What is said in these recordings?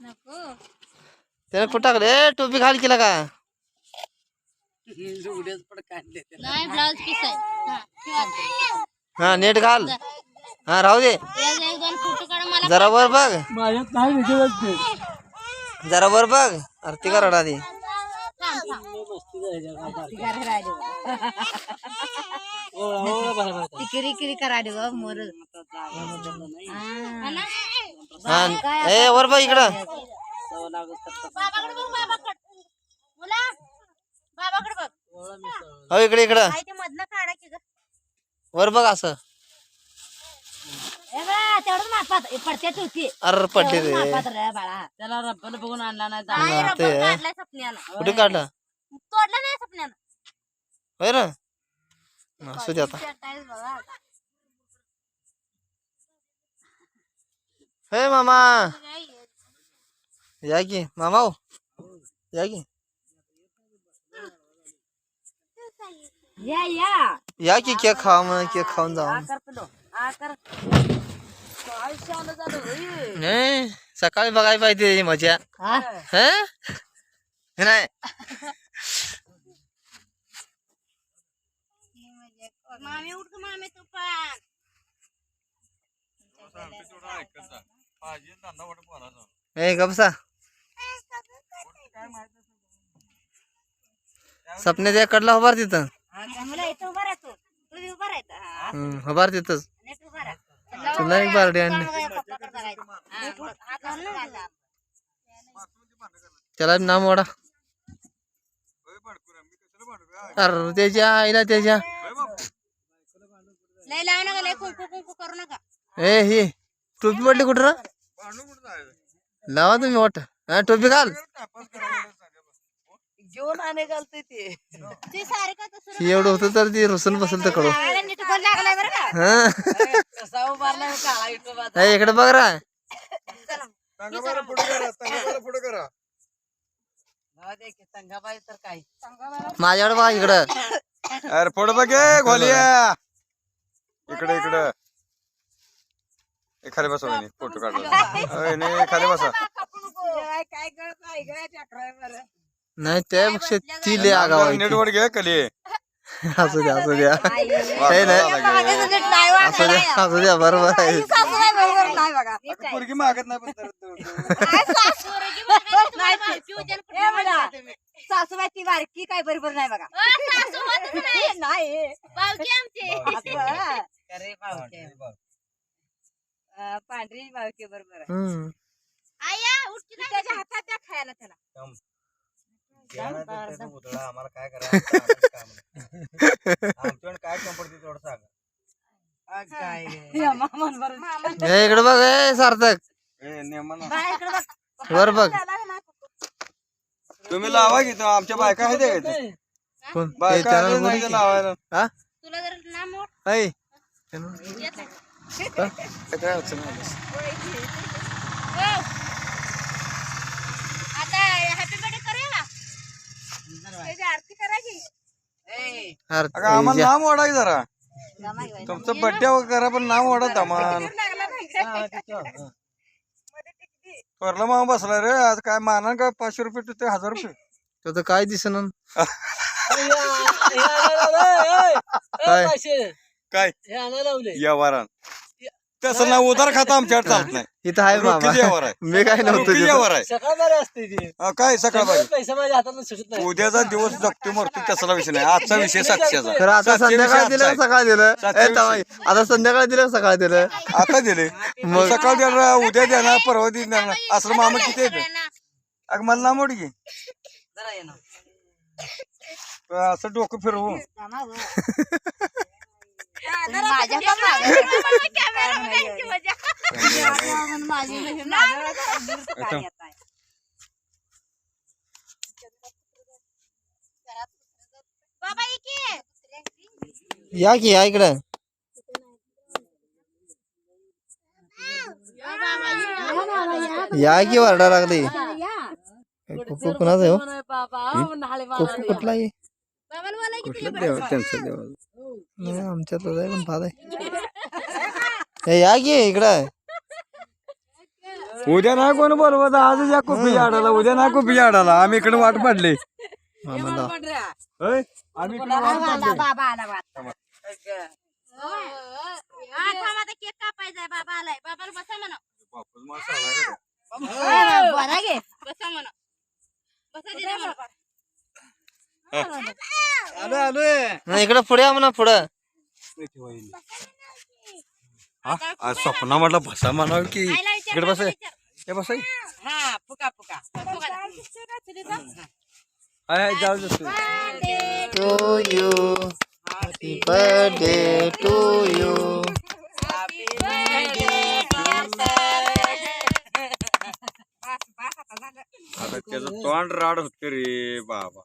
नको. त्याला कुठं टाकलं? टोपी घाल केला का? उड्याच पण काढले नाही ब्लाऊज पीस आहे. हा, ठेवा. हा नेट घाल. हा राहू दे. याचे एक दोन फोटो काढा मला जरा वर बघ. माझ्यात नाही विचारत ते. जरा वर बघ. आरती का रडा दे थांब थांब किरी किरी कराडी ग मोर. हा ना? हा ए वर बघ इकडं. बाबाकडे बघ बाबाकडे. मुला बाबाकडे बघ. हो इकडे इकडं. काय ते मधनं काढा की ग. वर बघ असं. अर पडले रे मापात रे बाळा. त्याला बघून आणला नाही हा, ते. आहे. काढलाय सपन्यानं. कुठे काढलं? तोडलं नाही सपन्यानं. होय ना? असू दे आता. हे मामा? या की मामा हो. या की या या या की केक खावा म्हणून केक खाऊन होय? नाही सकाळी बघायला पाहिजे मजा हा? हं? नाही मामी उठ मामी तू पण ए गपसा सपने त्या कडला उभार तिथं मला इथं उभा राहतो तू बी उभा राहतो हा. हम्म, उभार तिथंच. नीट उभा राहा तुला एक बारडी आणली. हात घालून घाला. त्याला नाम ओढा अरे त्याच्या आईला त्याच्या. लय लावू नका लय कुंकू कुंकू करू नका. ए हे. टोपी पडली कुठं रे? लावा तुम्ही वाट. हा टोपी घाल. घेऊन आणे घालते ते. तसं एवढं होतं तर ती रुसून बसेल तर कडू लागलाय बरं का? हा. कसा उभारला काळा इटोबा ए, इकडे बघ. रा. जाऊ दे की संगाबाई तर काय माझ्याकडे बघा इकडं. अरे पुढे बघ ए, घोलिया. इकडे इकडे. खाली बसा वहिनी फोटो काढला वहिनी खाली बसा. काय गळ काय गळ चक्राय बरं. नाही त्यापेक्षा ती लय आगाव आहे ती. नेटवर घे खाली. असू द्या असू द्या. नाही नाही असू द्या असू द्या बरोबर आहे. पोरगी मागत नाही पण तर- पोरगी बघायला तुम्हाला बारकी होती आणि कुठे म्हणता तुम्ही? सासूबाई ती बारकी काय बरोबर नाही बघा. अ, सासू होतच नाही. नाही बावकी आमची असं. अरे बावके अं, पांढरी बारकी बरोबर आहे. हम्म. आया उठ की नाही त्याच्या हातात द्या खायला त्याला. आम्हाला काय करा आमच्याकडे काय कंपनी तेवढं सांगा. इकडे बघ ए सार्थक. ए, नेमानं. बाळा इकडे बघ. वर बघ. तुम्ही लावा की तो आमच्या बायका आहेत का इथे? कोण? ते बायका channel की? लावायला. हा? तुला जर नाम मोठ ऐ. येत आहे. काय अडचण नाही. आता हॅपी बर्थडे करूया? का त्याची आरती करायची. ए अरे, अगं आम्हाला नाम ओढा की जरा. तुमचं बड्डे करा पण नाम ओढा दमान थोरला मामा बसला रे आज काय माना काय पाचशे रुपये ते हजार रुपये. तो तर काय दिसन? काय काय? काय? हे आणायला लावले व्यवहारान तसं ना उधार खाता आमच्याकडे चालत नाही. इथं आहे मामा आहे. मी काय नव्हतं तिथं. आहे. असते ती. हा, काय सकाळ पैसा माझ्या हातातून सुटत नाही. उद्याचा दिवस जगतो मरतो तसला विषय नाही. आजचा विषय साक्षीचा खरं आता सातशे संध्याकाळ दिलं सकाळ दिलं. सातशे. आता संध्याकाळ दिलं का सकाळ दिलं. आता दिले. मग सकाळ देणार उद्या देणार परवा देणार असं मामा किती येतं अगं मला ना मोड की जरा ये ना. असं डोकं फिरवू. माझ्या म्हणून माझी म्हणजे काय येत आहे. बाबा या की. या इकडं. या की वरडा लागली. या. कुकू कुणाचं आहे हो. नाही बाबा नाळे कुकू कुठला आहे? कुठलं देव त्यांचं देव आमच्यातलं आहे पण भात आहे. ए, या की इकडं उद्या नाही कोण बोलवत? आजच या कुपी आडाला उद्या नाही कुपी आडाला. आम्ही इकडे वाट पाडली. होय? आम्ही इकडे वाट पाडली. बाबा आला बाबा. हा थांब आता केक कापायचा बाबा आलाय. बाबाला बसा म्हणा. बरा घे. बसा म्हणा. बसा म्हणा आलो आलोय नाही इकडं पुढे या म्हणा पुढं. हा स्वप्ना म्हटलं बसा म्हणावं की इकडे बस. हे बस हा फुका फुका जाऊ to you happy birthday to you आता त्याचं तोंड राड होते रे बाबा.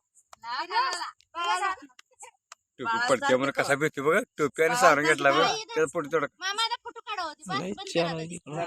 टोपी पडते म्हणून कसा भेटते बघ? टोपी आणि सारून घेतला बघ त्याचा पुढे थोडं मामाला फोटो काढव